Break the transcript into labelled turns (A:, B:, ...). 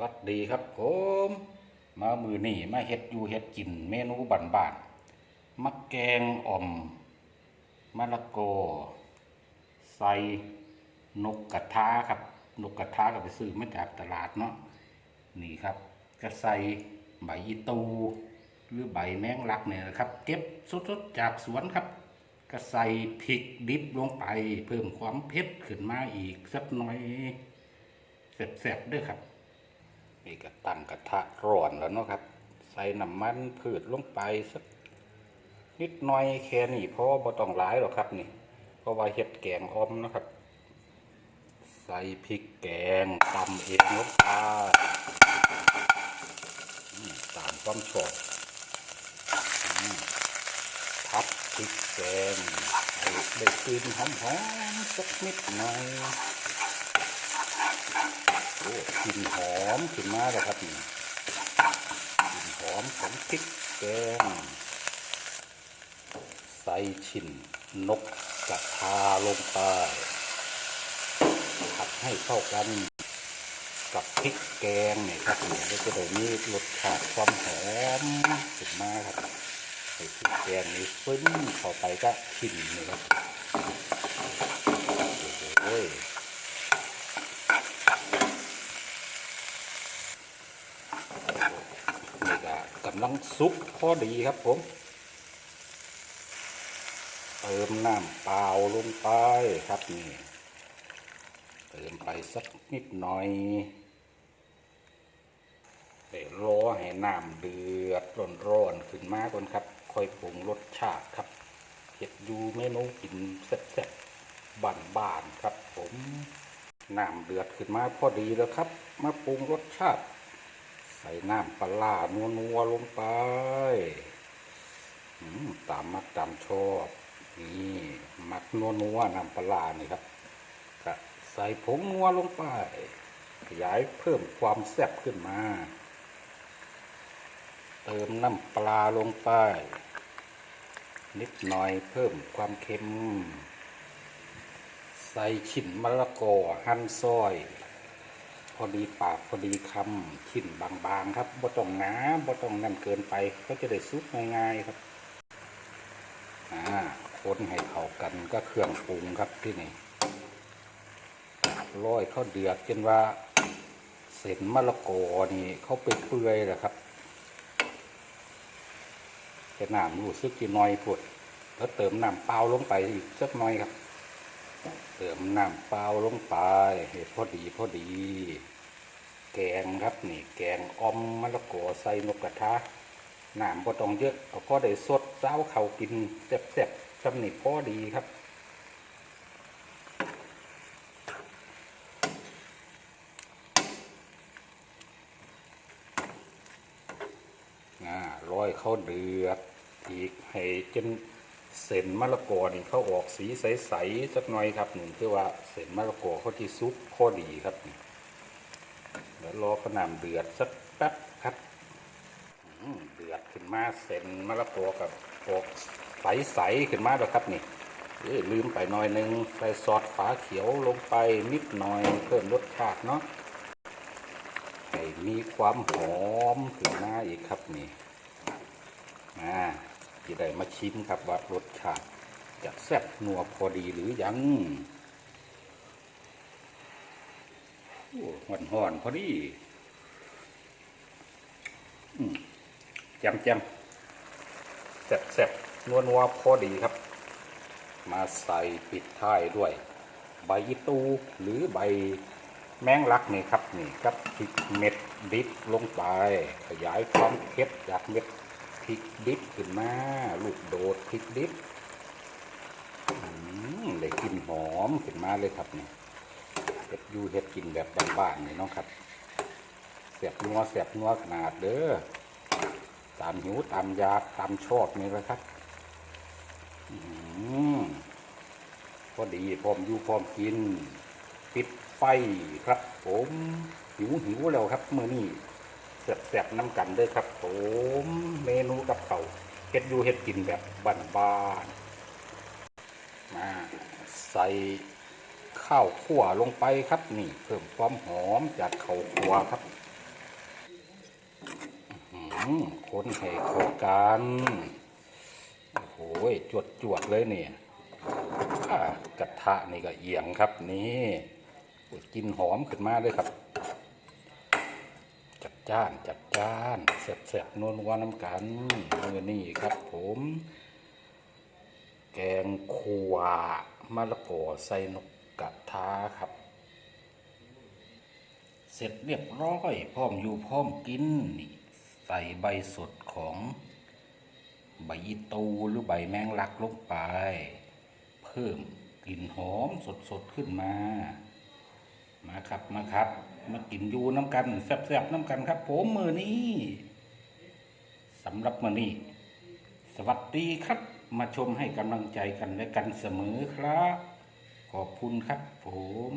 A: วัสดีครับผมมามือนี่มาเฮ็ดอยู่เฮ็ดกินเมนูบ้านบานมักแกงอ่อมมะละกอใส่นกกระทาครับ นกกระทาก็ไปซื้อมาจากตลาดเนาะนี่ครับก็ใส่ใบอีตูหรือใบแมงลักเนี่ยนะครับ เก็บสดๆจากสวนครับ ก็ใส่พริกดิบลงไป เพิ่มความเผ็ดขึ้นมาอีกสักหน่อยแซ่บๆด้วยครับ นี่ก็ตั้งกระทะร้อนแล้วเนาะครับ ใส่น้ำมันพืชลงไปสักนิดหน่อยแค่นี้เพราะว่าบ่ต้องหลายหรอกครับนี่ เพราะว่าเฮ็ดแกงออมนะครับ ใส่พริกแกงตำเองลงไปตามความชอบทับพริกแกงได้กลิ่นหอมๆสักนิดหน่อย กลิ่นหอมขึ้นมาแล้วครับนี่กลิ่นหอมของพริกแกงใส่ชิ้นนกกระทาลงไปผัดให้เข้ากันกับพริกแกงเนี่ยครับเนี่ยก็จะได้มีรสชาติความหอมขึ้นมาครับใส่พริกแกงนี่ฟึ้นเข้าไปก็ชิ้นนี่ครับโอ้โห นี่ก็กำลังซุปพอดีครับผม เติมน้ำเปล่าลงไปครับนี่เติมไปสักนิดหน่อยเดี๋ยวรอให้น้ำเดือดร้อนๆขึ้นมาก่อนครับ ค่อยปรุงรสชาติครับเห็ดยูเมนูกินแซ่บๆบ้านๆครับผมน้ำเดือดขึ้นมาพอดีแล้วครับ มาปรุงรสชาติ ใส่น้ำปลาร้านัวนัวลงไปตามมักตามชอบนี่มักนัวนัวน้ำปลานี่ครับก็ใส่ผงนัวลงไป ขยายเพิ่มความแซ่บขึ้นมา เติมน้ำปลาลงไป นิดหน่อยเพิ่มความเค็ม ใส่ชิ้นมะละกอหั่นซอย อดีปากพอดีคำชิ้นบางๆ ครับบ่ต้องหนาบ่ต้องนั่นเกินไป ก็จะได้ซุปง่ายๆครับอ่าคนให้เข้ากันก็เครื่องปรุงครับที่นี่ร้อยเข้าเดือดจนว่าเส้นมะละกอนี่เขาไปเปื่อยแล้วครับแต่น้ำรู้สึกจีน้อยพดแล้วเติมน้ำเปล่าลงไปอีกสักหน่อยครับ เติมน้ำเปล่าลงไปพอดีพอดี แกงครับนี่แกงอมมะละกอใส่นกกระทะน้ำบ่ต้องเยอะก็พอได้สดเจ้าเขากินแซ่บๆสำนิพอดีครับอ่าร้อยข้าเดือดอีกให้จนเส้นมะละกอนี่เขาออกสีใสๆสักหน่อยครับหนึ่งคือว่าเส้นมะละกอเขาที่ซุปพอดีครับนี่ เดี๋ยวรอขนามเดือดสักแป๊บครับเดือดขึ้นมาเส้นมะละกอกับออกใสๆขึ้นมาแล้วครับนี่เอ้ยลืมไปหน่อยหนึงใส่ซอสฝาเขียวลงไปนิดหน่อยเพิ่มรสชาติเนาะให้มีความหอมขึ้นมาอีกครับนี่อ่าจะได้มาชิมครับว่ารสชาติจะแซ่บนัวพอดีหรือยังโอ้ หอนหอนๆพอดีแจมแจมแซ่บแซ่บนัวนัวพอดีครับ มาใส่ปิดท้ายด้วย ใบยีตูหรือใบแมงลักนี่ครับนี่ครับพริกเม็ดดิบลงไป ขยายความเผ็ดจากเม็ดพริกดิบขึ้นมาลูกโดดพริกดิบอืมได้กลิ่นหอมขึ้นมาเลยครับนี่ เห็ดยูเห็ดกินแบบบ้านๆนี่เนาะครับเสียบนัวเสียบนัวขนาดเด้อตามหิวตามอยากตามชอบนี่แหละครับอืมพอดีพร้อมอยู่พร้อมกิน ปิดไฟครับ ผมหิวหิวแล้วครับมือนี้แสบๆน้ำกันเด้อครับ ผมเมนูกับเขาเฮ็ดยูเฮ็ดกินแบบบ้านๆมาใส่ ข้าวคั่วลงไปครับนี่เพิ่มความหอมจากข้าวคั่วครับคนให้เข้ากันโอ้โหจวดจวดเลยเนี่ยกระทะนี่ก็เอียงครับนี่กินหอมขึ้นมาเลยครับ จัดจ้านจัดจ้านแซ่บๆนัวๆน้ำกันมือนี่ครับ ผม แกงขัวมะละกอใส่นก กระทาครับ เสร็จเรียบร้อยพร้อมอยู่พร้อมกินนี่ใส่ใบสดของใบยีตูหรือใบแมงลักลงไป เพิ่มกลิ่นหอมสดๆขึ้นมา มาครับมาครับ มากินยูน้ำกันแซ่บๆน้ำกันครับผมมือนี้สำหรับมือนี้สวัสดีครับ มาชมให้กำลังใจกันและกันเสมอครับ ขอบคุณครับผม